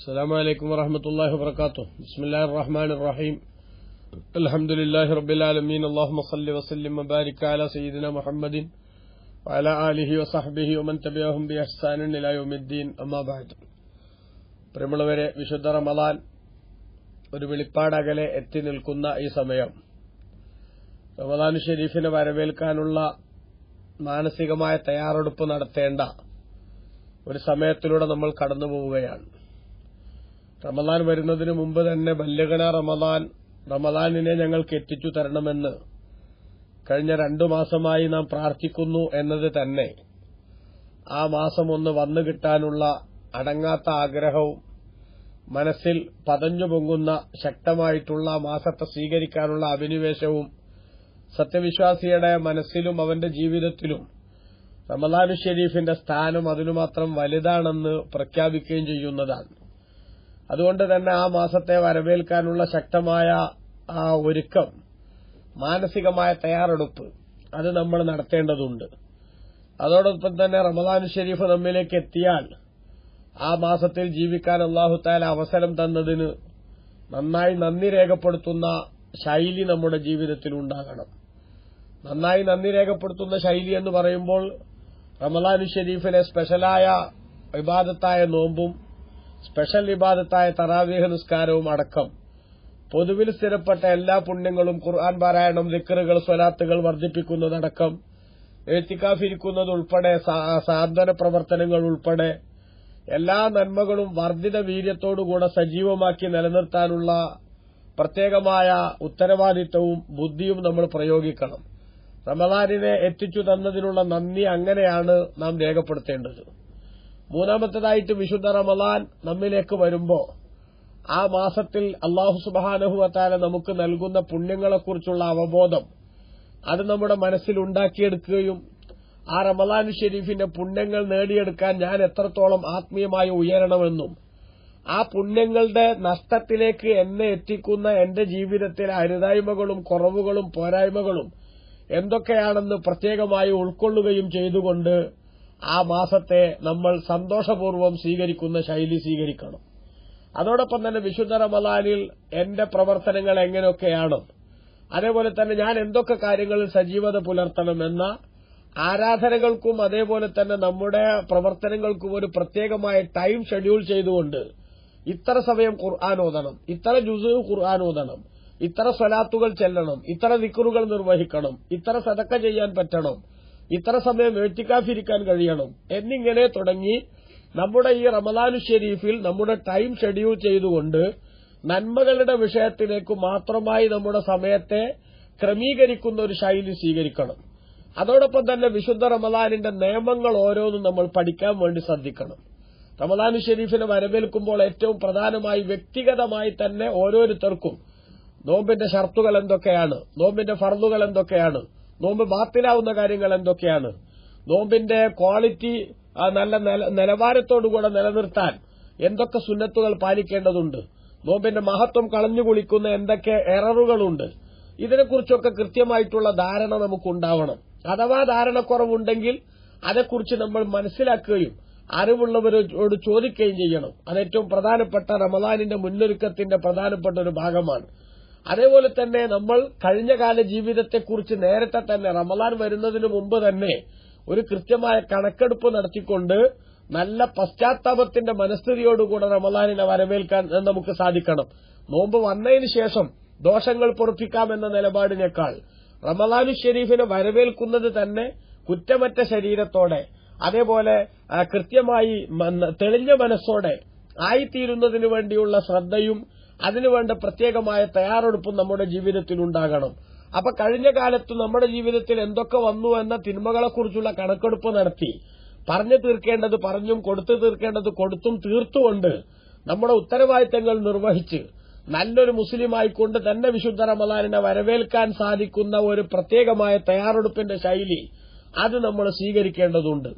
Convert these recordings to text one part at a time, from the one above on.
السلام عليكم ورحمة الله وبركاته بسم الله الرحمن الرحيم الحمد لله رب العالمين اللهم صل وسلم وبارك على سيدنا محمد وعلى آله وصحبه ومن تبعهم بإحسان إلى يوم الدين أما بعد പ്രിയമുള്ളവരെ വിശുദ്ധ റമദാൻ ഒരു വെളിപ്പാടകലെ എത്തി നിൽക്കുന്ന ഈ സമയം റമദാൻ ഷെരീഫിനെ വരവേൽക്കാനുള്ള മാനസികമായ തയ്യാറെടുപ്പ് നടത്തേണ്ട ഒരു സമയത്തിലൂടെ നമ്മൾ കടന്നു പോവുകയാണ് റമദാൻ വരുന്നതിന് മുമ്പ് തന്നെ ബല്ലഗണ റമദാൻ റമദാനിനെ ഞങ്ങൾക്ക് എത്തിച്ചു തരണമെന്ന് കഴിഞ്ഞ രണ്ടു മാസമായി നാം പ്രാർത്ഥിക്കുന്നു എന്നത് തന്നെ. ആ മാസം ഒന്ന് വന്നു കിട്ടാനുള്ള അടങ്ങാത്ത ആഗ്രഹവും മനസ്സിൽ പതഞ്ഞു പൊങ്ങുന്ന ശക്തമായിട്ടുള്ള മാസത്തെ സ്വീകരിക്കാനുള്ള അഭിനിവേശവും സത്യവിശ്വാസിയുടെ മനസ്സിലും അവന്റെ ജീവിതത്തിലും റമദാനു ഷെരീഫിന്റെ സ്ഥാനം അതിനുമാത്രം വലുതാണെന്ന് പ്രഖ്യാപിക്കുകയും ചെയ്യുന്നതാണ്. അതുകൊണ്ട് തന്നെ ആ മാസത്തെ വരവേൽക്കാനുള്ള ശക്തമായ ആ ഒരുക്കം മാനസികമായ തയ്യാറെടുപ്പ് അത് നമ്മൾ നടത്തേണ്ടതുണ്ട്. അതോടൊപ്പം തന്നെ റമദാൻ ഷെരീഫ് നമ്മിലേക്ക് എത്തിയാൽ ആ മാസത്തിൽ ജീവിക്കാൻ അള്ളാഹുത്താല അവസരം തന്നതിന് നന്നായി നന്ദി രേഖപ്പെടുത്തുന്ന ശൈലി നമ്മുടെ ജീവിതത്തിൽ ഉണ്ടാകണം. നന്നായി നന്ദി രേഖപ്പെടുത്തുന്ന ശൈലി എന്ന് പറയുമ്പോൾ റമദാൻ ഷെരീഫിലെ സ്പെഷ്യലായ വിവാദത്തായ നോമ്പും സ്പെഷ്യൽ വിവാദത്തായ തറാവീഹ നിസ്കാരവും അടക്കം. പൊതുവിൽ സ്ഥിരപ്പെട്ട എല്ലാ പുണ്യങ്ങളും ഖുർആൻ പാരായണം ദിക്കറുകൾ സ്വലാത്തുകൾ വർദ്ധിപ്പിക്കുന്നതടക്കം. എഴുത്തിക്കാഫിരിക്കുന്നതുൾപ്പെടെ സാന്ത്വന പ്രവർത്തനങ്ങൾ ഉൾപ്പെടെ എല്ലാ നന്മകളും വർദ്ധിത വീര്യത്തോടുകൂടെ സജീവമാക്കി നിലനിർത്താനുള്ള പ്രത്യേകമായ ഉത്തരവാദിത്തവും ബുദ്ധിയും നമ്മൾ പ്രയോഗിക്കണം. റമദാനിനെ എത്തിച്ചു തന്നതിനുള്ള നന്ദി അങ്ങനെയാണ് നാം രേഖപ്പെടുത്തേണ്ടത്. മൂന്നാമത്തേതായിട്ട് വിശുദ്ധ റമദാൻ നമ്മിലേക്ക് വരുമ്പോ ആ മാസത്തിൽ അള്ളാഹു സുബാനഹുവത്താല നമുക്ക് നൽകുന്ന പുണ്യങ്ങളെക്കുറിച്ചുള്ള അവബോധം അത് നമ്മുടെ മനസ്സിൽ ഉണ്ടാക്കിയെടുക്കുകയും ആ റമദാൻ ഷെരീഫിന്റെ പുണ്യങ്ങൾ നേടിയെടുക്കാൻ ഞാൻ എത്രത്തോളം ആത്മീയമായി ഉയരണമെന്നും ആ പുണ്യങ്ങളുടെ നഷ്ടത്തിലേക്ക് എന്നെ എത്തിക്കുന്ന എന്റെ ജീവിതത്തിലെ അരുതായ്മകളും കുറവുകളും പോരായ്മകളും എന്തൊക്കെയാണെന്ന് പ്രത്യേകമായി ഉൾക്കൊള്ളുകയും ചെയ്തുകൊണ്ട് ആ മാസത്തെ നമ്മൾ സന്തോഷപൂർവം സ്വീകരിക്കുന്ന ശൈലി സ്വീകരിക്കണം. അതോടൊപ്പം തന്നെ വിശുദ്ധ റമദാനിൽ എന്റെ പ്രവർത്തനങ്ങൾ എങ്ങനെയൊക്കെയാണ്? അതേപോലെ തന്നെ ഞാൻ എന്തൊക്കെ കാര്യങ്ങളിൽ സജീവത പുലർത്തണമെന്ന ആരാധനകൾക്കും അതേപോലെ തന്നെ നമ്മുടെ പ്രവർത്തനങ്ങൾക്കും ഒരു പ്രത്യേകമായ ടൈം ഷെഡ്യൂൾ ചെയ്തുകൊണ്ട് ഇത്ര സമയം ഖുർആൻ ഓതണം ഇത്ര ജുസ് ഖുർആൻ ഓതണം ഇത്ര സ്വലാത്തുകൾ ചെല്ലണം ഇത്ര ദിക്കറുകൾ നിർവഹിക്കണം ഇത്ര സതക്ക ചെയ്യാൻ പറ്റണം ഇത്ര സമയം വേട്ടിക്കാഫിരിക്കാൻ കഴിയണം. എന്നിങ്ങനെ തുടങ്ങി നമ്മുടെ ഈ റമദാനു ഷെരീഫിൽ നമ്മുടെ ടൈം ഷെഡ്യൂൾ ചെയ്തുകൊണ്ട് നന്മകളുടെ വിഷയത്തിലേക്ക് മാത്രമായി നമ്മുടെ സമയത്തെ ക്രമീകരിക്കുന്ന ഒരു ശൈലി സ്വീകരിക്കണം. അതോടൊപ്പം തന്നെ വിശുദ്ധ റമദാനിന്റെ നിയമങ്ങൾ ഓരോന്നും നമ്മൾ പഠിക്കാൻ വേണ്ടി ശ്രദ്ധിക്കണം. റമദാനു ഷെരീഫിനെ വരവേൽക്കുമ്പോൾ ഏറ്റവും പ്രധാനമായി വ്യക്തിഗതമായി തന്നെ ഓരോരുത്തർക്കും നോമ്പിന്റെ ഷർത്തുകൾ എന്തൊക്കെയാണ് നോമ്പിന്റെ ഫർദുകൾ എന്തൊക്കെയാണ് നോമ്പ് ബാത്തിലാവുന്ന കാര്യങ്ങൾ എന്തൊക്കെയാണ്? നോമ്പിന്റെ ക്വാളിറ്റി നല്ല നിലവാരത്തോടുകൂടെ നിലനിർത്താൻ എന്തൊക്കെ സുന്നത്തുകൾ പാലിക്കേണ്ടതുണ്ട്? നോമ്പിന്റെ മഹത്വം കളഞ്ഞു കുളിക്കുന്ന എന്തൊക്കെ എററുകളുണ്ട്? ഇതിനെക്കുറിച്ചൊക്കെ കൃത്യമായിട്ടുള്ള ധാരണ നമുക്കുണ്ടാവണം. അഥവാ ധാരണക്കുറവുണ്ടെങ്കിൽ അതേക്കുറിച്ച് നമ്മൾ മനസ്സിലാക്കുകയും അറിവുള്ളവരോട് ചോദിക്കുകയും ചെയ്യണം. അത് ഏറ്റവും പ്രധാനപ്പെട്ട റമദാനിന്റെ മുന്നൊരുക്കത്തിന്റെ പ്രധാനപ്പെട്ട ഒരു ഭാഗമാണ്. അതേപോലെ തന്നെ നമ്മൾ കഴിഞ്ഞകാല ജീവിതത്തെക്കുറിച്ച് നേരത്തെ തന്നെ റമലാൻ വരുന്നതിന് മുമ്പ് തന്നെ ഒരു കൃത്യമായ കണക്കെടുപ്പ് നടത്തിക്കൊണ്ട് നല്ല പശ്ചാത്താപത്തിന്റെ മനസ്ഥിതിയോടുകൂടെ റമലാനിനെ വരവേൽക്കാൻ നമുക്ക് സാധിക്കണം. നോമ്പ് വന്നതിന് ശേഷം ദോഷങ്ങൾ പൊറപ്പിക്കാമെന്ന നിലപാടിനേക്കാൾ റമലാനു ഷെരീഫിനെ വരവേൽക്കുന്നത് തന്നെ കുറ്റമറ്റ ശരീരത്തോടെ അതേപോലെ കൃത്യമായി തെളിഞ്ഞ മനസ്സോടെ ആയിത്തീരുന്നതിനു വേണ്ടിയുള്ള ശ്രദ്ധയും അതിനുവേണ്ട പ്രത്യേകമായ തയ്യാറെടുപ്പും നമ്മുടെ ജീവിതത്തിൽ ഉണ്ടാകണം അപ്പൊ കഴിഞ്ഞ കാലത്ത് നമ്മുടെ ജീവിതത്തിൽ എന്തൊക്കെ വന്നു എന്ന തിന്മകളെക്കുറിച്ചുള്ള കണക്കെടുപ്പ് നടത്തി. പറഞ്ഞു തീർക്കേണ്ടത് പറഞ്ഞും കൊടുത്തു തീർക്കേണ്ടത് കൊടുത്തും തീർത്തുകൊണ്ട് നമ്മുടെ ഉത്തരവാദിത്തങ്ങൾ നിർവഹിച്ച് നല്ലൊരു മുസ്ലിമായിക്കൊണ്ട് തന്നെ വിശുദ്ധ റമദാനിനെ വരവേൽക്കാൻ സാധിക്കുന്ന ഒരു പ്രത്യേകമായ തയ്യാറെടുപ്പിന്റെ ശൈലി അത് നമ്മൾ സ്വീകരിക്കേണ്ടതുണ്ട്.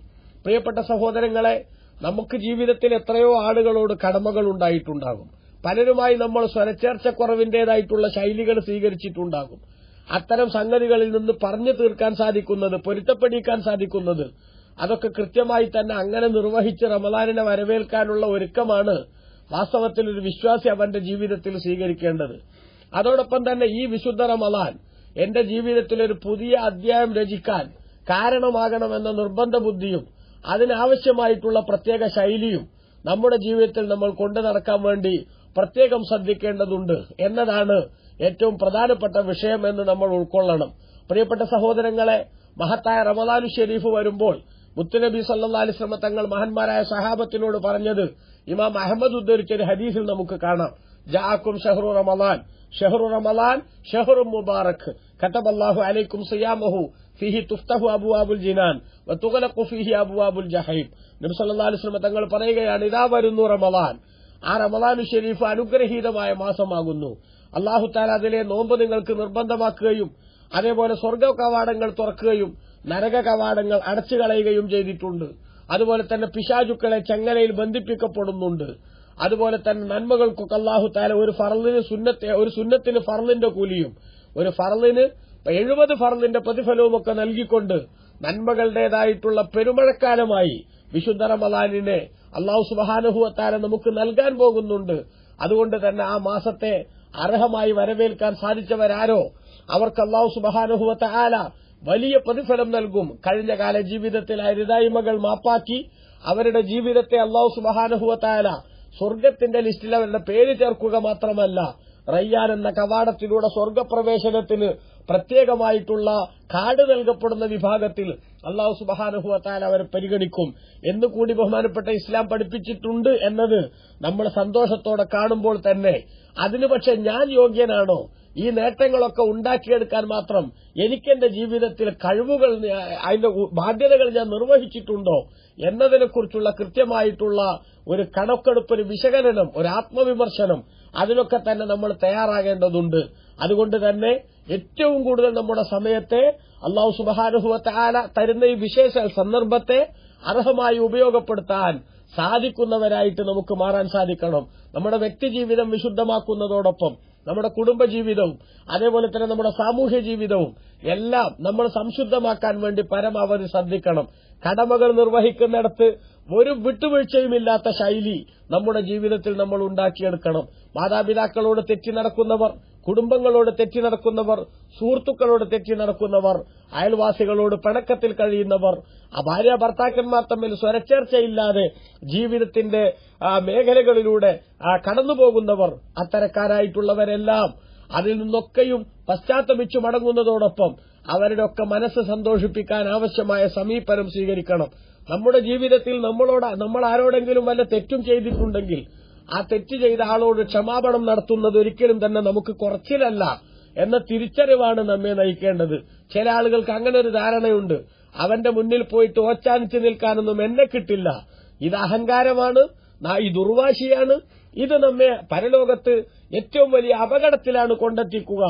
പ്രിയപ്പെട്ട സഹോദരങ്ങളെ നമുക്ക് ജീവിതത്തിൽ എത്രയോ ആളുകളോട് കടമകൾ ഉണ്ടായിട്ടുണ്ടാകും പലരുമായി നമ്മൾ സ്വരച്ചേർച്ചക്കുറവിന്റേതായിട്ടുള്ള ശൈലികൾ സ്വീകരിച്ചിട്ടുണ്ടാകും. അത്തരം സംഗതികളിൽ നിന്ന് പറഞ്ഞു തീർക്കാൻ സാധിക്കുന്നത് പൊരുത്തപ്പെടിക്കാൻ സാധിക്കുന്നത് അതൊക്കെ കൃത്യമായി തന്നെ അങ്ങനെ നിർവഹിച്ച് റമദാനിനെ വരവേൽക്കാനുള്ള ഒരുക്കമാണ് വാസ്തവത്തിൽ ഒരു വിശ്വാസി അവന്റെ ജീവിതത്തിൽ സ്വീകരിക്കേണ്ടത്. അതോടൊപ്പം തന്നെ ഈ വിശുദ്ധ റമദാൻ എന്റെ ജീവിതത്തിൽ ഒരു പുതിയ അധ്യായം രചിക്കാൻ കാരണമാകണമെന്ന നിർബന്ധ ബുദ്ധിയും അതിനാവശ്യമായിട്ടുള്ള പ്രത്യേക ശൈലിയും നമ്മുടെ ജീവിതത്തിൽ നമ്മൾ കൊണ്ടു നടക്കാൻ വേണ്ടി പ്രത്യേകം ശ്രദ്ധിക്കേണ്ടതുണ്ട് എന്നതാണ് ഏറ്റവും പ്രധാനപ്പെട്ട വിഷയം എന്ന് നമ്മൾ ഉൾക്കൊള്ളണം. പ്രിയപ്പെട്ട സഹോദരങ്ങളെ മഹത്തായ റമദാനു ഷെരീഫ് വരുമ്പോൾ മുത്തുനബി സല്ലാ അലിസ്ലമ തങ്ങൾ മഹന്മാരായ സഹാബത്തിനോട് പറഞ്ഞത് ഇമാം അഹമ്മദ് ഉദ്ധരിച്ച ഒരു ഹദീസിൽ നമുക്ക് കാണാം. ജാക്കും ഷഹറു റമദാൻ ഷഹറു റമദാൻ ഷഹറു മുബാറക് കതബല്ലാഹു അലൈക്കും സിയാമഹു ഫിഹി തുഫ്തഹു അബുവാബുൽ ജിനാൻ വതുഗലഖു ഫിഹി അബുവാബുൽ ജഹൈബ് നബി സല്ലല്ലാഹു അലൈഹി തങ്ങൾ പറയുകയാണ് ഇതാ വരുന്നു റമലാൻ ആ റമദാനു ഷെരീഫ് അനുഗ്രഹീതമായ മാസമാകുന്നു. അള്ളാഹു താല അതിലെ നോമ്പ് നിങ്ങൾക്ക് നിർബന്ധമാക്കുകയും അതേപോലെ സ്വർഗ കവാടങ്ങൾ തുറക്കുകയും നരക കവാടങ്ങൾ അടച്ചു കളയുകയും ചെയ്തിട്ടുണ്ട്. അതുപോലെ തന്നെ പിശാചുക്കളെ ചങ്ങലയിൽ ബന്ധിപ്പിക്കപ്പെടുന്നുണ്ട്. അതുപോലെ തന്നെ നന്മകൾക്കൊക്കെ അള്ളാഹു താല ഒരു ഫറലിന് സുന്നത്തെ ഒരു സുന്നത്തിന് ഫറലിന്റെ കൂലിയും ഒരു ഫറലിന് എഴുപത് ഫറലിന്റെ പ്രതിഫലവും ഒക്കെ നൽകിക്കൊണ്ട് നന്മകളുടേതായിട്ടുള്ള പെരുമഴക്കാലമായി വിശുദ്ധ റമലാനിനെ അള്ളാഹു സുബാനുഹുവത്താരെ നമുക്ക് നൽകാൻ പോകുന്നുണ്ട്. അതുകൊണ്ട് തന്നെ ആ മാസത്തെ അർഹമായി വരവേൽക്കാൻ സാധിച്ചവരാരോ? അവർക്ക് അള്ളാഹു സുബാനുഹുവത്ത ആല വലിയ പ്രതിഫലം നൽകും. കഴിഞ്ഞ കാല ജീവിതത്തിൽ ആ രിതായ്മകൾ മാപ്പാക്കി. അവരുടെ ജീവിതത്തെ അള്ളാഹു സുബാനുഹുവത്താല സ്വർഗത്തിന്റെ ലിസ്റ്റിൽ അവരുടെ പേര് ചേർക്കുക മാത്രമല്ല റയ്യാൻ എന്ന കവാടത്തിലൂടെ സ്വർഗപ്രവേശനത്തിന് പ്രത്യേകമായിട്ടുള്ള കാർഡ് നൽകപ്പെടുന്ന വിഭാഗത്തിൽ അള്ളാഹു സുബാനുഹുവത്താൽ അവരെ പരിഗണിക്കും. എന്ന് കൂടി ബഹുമാനപ്പെട്ട ഇസ്ലാം പഠിപ്പിച്ചിട്ടുണ്ട് എന്നത് നമ്മൾ സന്തോഷത്തോടെ കാണുമ്പോൾ തന്നെ. അതിനു പക്ഷെ ഞാൻ യോഗ്യനാണോ? ഈ നേട്ടങ്ങളൊക്കെ ഉണ്ടാക്കിയെടുക്കാൻ മാത്രം എനിക്കെന്റെ ജീവിതത്തിൽ കഴിവുകൾ അതിന്റെ ബാധ്യതകൾ ഞാൻ നിർവഹിച്ചിട്ടുണ്ടോ? എന്നതിനെക്കുറിച്ചുള്ള കൃത്യമായിട്ടുള്ള ഒരു കണക്കെടുപ്പ് ഒരു വിശകലനം ഒരു ആത്മവിമർശനം അതിനൊക്കെ തന്നെ നമ്മൾ തയ്യാറാകേണ്ടതുണ്ട്. അതുകൊണ്ട് തന്നെ ഏറ്റവും കൂടുതൽ നമ്മുടെ സമയത്തെ അള്ളാഹു സുബാനുഭവത്തെ ആല തരുന്ന ഈ വിശേഷ സന്ദർഭത്തെ അർഹമായി ഉപയോഗപ്പെടുത്താൻ സാധിക്കുന്നവരായിട്ട് നമുക്ക് മാറാൻ സാധിക്കണം. നമ്മുടെ വ്യക്തിജീവിതം വിശുദ്ധമാക്കുന്നതോടൊപ്പം നമ്മുടെ കുടുംബജീവിതവും അതേപോലെ തന്നെ നമ്മുടെ സാമൂഹ്യ ജീവിതവും എല്ലാം നമ്മൾ സംശുദ്ധമാക്കാൻ വേണ്ടി പരമാവധി ശ്രദ്ധിക്കണം. കടമകൾ നിർവഹിക്കുന്നിടത്ത് ഒരു വിട്ടുവീഴ്ചയുമില്ലാത്ത ശൈലി നമ്മുടെ ജീവിതത്തിൽ നമ്മൾ ഉണ്ടാക്കിയെടുക്കണം. മാതാപിതാക്കളോട് തെറ്റി നടക്കുന്നവർ കുടുംബങ്ങളോട് തെറ്റി നടക്കുന്നവർ സുഹൃത്തുക്കളോട് തെറ്റി നടക്കുന്നവർ അയൽവാസികളോട് പിണക്കത്തിൽ കഴിയുന്നവർ ആ ഭാര്യ ഭർത്താക്കന്മാർ തമ്മിൽ സ്വരച്ചേർച്ചയില്ലാതെ ജീവിതത്തിന്റെ മേഖലകളിലൂടെ കടന്നുപോകുന്നവർ അത്തരക്കാരായിട്ടുള്ളവരെല്ലാം അതിൽ നിന്നൊക്കെയും പശ്ചാത്തപിച്ചു മടങ്ങുന്നതോടൊപ്പം അവരുടെ ഒക്കെ മനസ്സ് സന്തോഷിപ്പിക്കാൻ ആവശ്യമായ സമീപനം സ്വീകരിക്കണം. നമ്മുടെ ജീവിതത്തിൽ നമ്മളോട് നമ്മൾ ആരോടെങ്കിലും വല്ല തെറ്റും ചെയ്തിട്ടുണ്ടെങ്കിൽ ആ തെറ്റ് ചെയ്ത ആളോട് ക്ഷമാപണം നടത്തുന്നത് ഒരിക്കലും തന്നെ നമുക്ക് കുറച്ചിലല്ല എന്ന തിരിച്ചറിവാണ് നമ്മെ നയിക്കേണ്ടത്. ചില ആളുകൾക്ക് അങ്ങനെ ഒരു ധാരണയുണ്ട്. അവന്റെ മുന്നിൽ പോയിട്ട് ഓച്ചാനിച്ച് നിൽക്കാനൊന്നും എന്നെ കിട്ടില്ല. ഇത് അഹങ്കാരമാണ്. ഈ ദുർവാശിയാണ്. ഇത് നമ്മെ പരലോകത്ത് ഏറ്റവും വലിയ അപകടത്തിലാണ് കൊണ്ടെത്തിക്കുക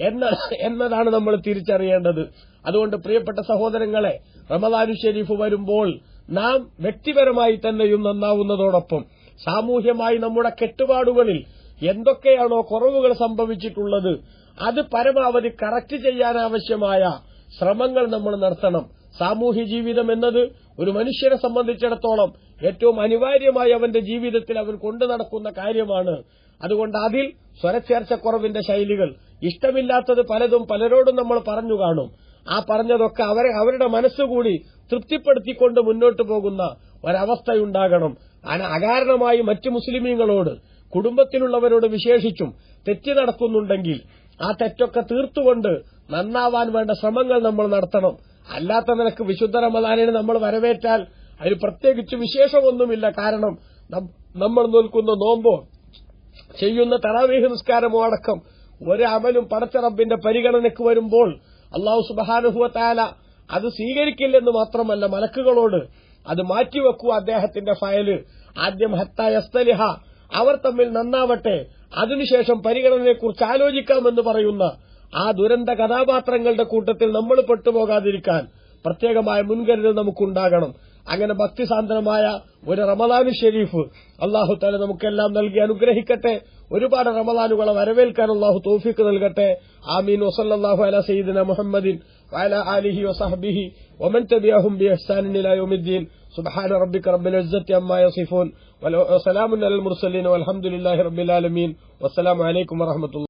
എന്ന എന്നതാണ് നമ്മൾ തിരിച്ചറിയേണ്ടത്. അതുകൊണ്ട് പ്രിയപ്പെട്ട സഹോദരങ്ങളെ റമദാനു ഷെരീഫ് വരുമ്പോൾ നാം വ്യക്തിപരമായി തന്നെയും നന്നാവുന്നതോടൊപ്പം സാമൂഹ്യമായി നമ്മുടെ കെട്ടുപാടുകളിൽ എന്തൊക്കെയാണോ കുറവുകൾ സംഭവിച്ചിട്ടുള്ളത് അത് പരമാവധി കറക്റ്റ് ചെയ്യാനാവശ്യമായ ശ്രമങ്ങൾ നമ്മൾ നടത്തണം. സാമൂഹ്യ ജീവിതം എന്നത് ഒരു മനുഷ്യനെ സംബന്ധിച്ചിടത്തോളം ഏറ്റവും അനിവാര്യമായി അവന്റെ ജീവിതത്തിൽ അവൻ കൊണ്ടു നടക്കുന്ന കാര്യമാണ്. അതുകൊണ്ട് അതിൽ സ്വരച്ചേർച്ചക്കുറവിന്റെ ശൈലികൾ ഇഷ്ടമില്ലാത്തത് പലതും പലരോടും നമ്മൾ പറഞ്ഞു കാണും. ആ പറഞ്ഞതൊക്കെ അവരെ അവരുടെ മനസ്സുകൂടി തൃപ്തിപ്പെടുത്തിക്കൊണ്ട് മുന്നോട്ട് പോകുന്ന ഒരവസ്ഥയുണ്ടാകണം. അകാരണമായി മറ്റു മുസ്ലിമീങ്ങളോട് കുടുംബത്തിലുള്ളവരോട് വിശേഷിച്ചും തെറ്റ് നടക്കുന്നുണ്ടെങ്കിൽ ആ തെറ്റൊക്കെ തീർത്തുകൊണ്ട് നന്നാവാൻ വേണ്ട ശ്രമങ്ങൾ നമ്മൾ നടത്തണം. അല്ലാത്ത നിലയ്ക്ക് വിശുദ്ധ റമദാനിനെ നമ്മൾ വരവേറ്റാൽ അതിൽ പ്രത്യേകിച്ച് വിശേഷമൊന്നുമില്ല. കാരണം നമ്മൾ നോൽക്കുന്ന നോമ്പോ ചെയ്യുന്ന തറാവീഹ് നിസ്കാരമോ അടക്കം ഒരു അമലും പടച്ച റബ്ബിന്റെ പരിഗണനയ്ക്ക് വരുമ്പോൾ അള്ളാഹു സുബാനുഹുവത്താല അത് സ്വീകരിക്കില്ലെന്ന് മാത്രമല്ല മലക്കുകളോട് അത് മാറ്റിവെക്കൂ അദ്ദേഹത്തിന്റെ ഫയൽ. ആദ്യം ഹത്തയസ്തലിഹ അവർ തമ്മിൽ നന്നാവട്ടെ. അതിനുശേഷം പരിഗണനയെക്കുറിച്ച് ആലോചിക്കാമെന്ന് പറയുന്ന ആ ദുരന്ത കഥാപാത്രങ്ങളുടെ കൂട്ടത്തിൽ നമ്മൾ പെട്ടുപോകാതിരിക്കാൻ പ്രത്യേകമായ മുൻകരുതൽ നമുക്കുണ്ടാകണം. അങ്ങനെ ഭക്തിസാന്ദ്രമായ ഒരു റമദാനു ഷെരീഫ് അള്ളാഹു താല നമുക്കെല്ലാം നൽകി അനുഗ്രഹിക്കട്ടെ ഒരുപാട് റമദാനുകളെ വരവേൽക്കാൻ അള്ളാഹു തോഫിക്ക് നൽകട്ടെ ആമീൻ വസല്ലാഹു അല സയ്യിദിന മുഹമ്മദിൻ وعلى آله وصحبه ومن تبعهم بإحسان إلى يوم الدين سبحان ربك رب العزة عما يصفون وسلام على المرسلين والحمد لله رب العالمين والسلام عليكم ورحمة الله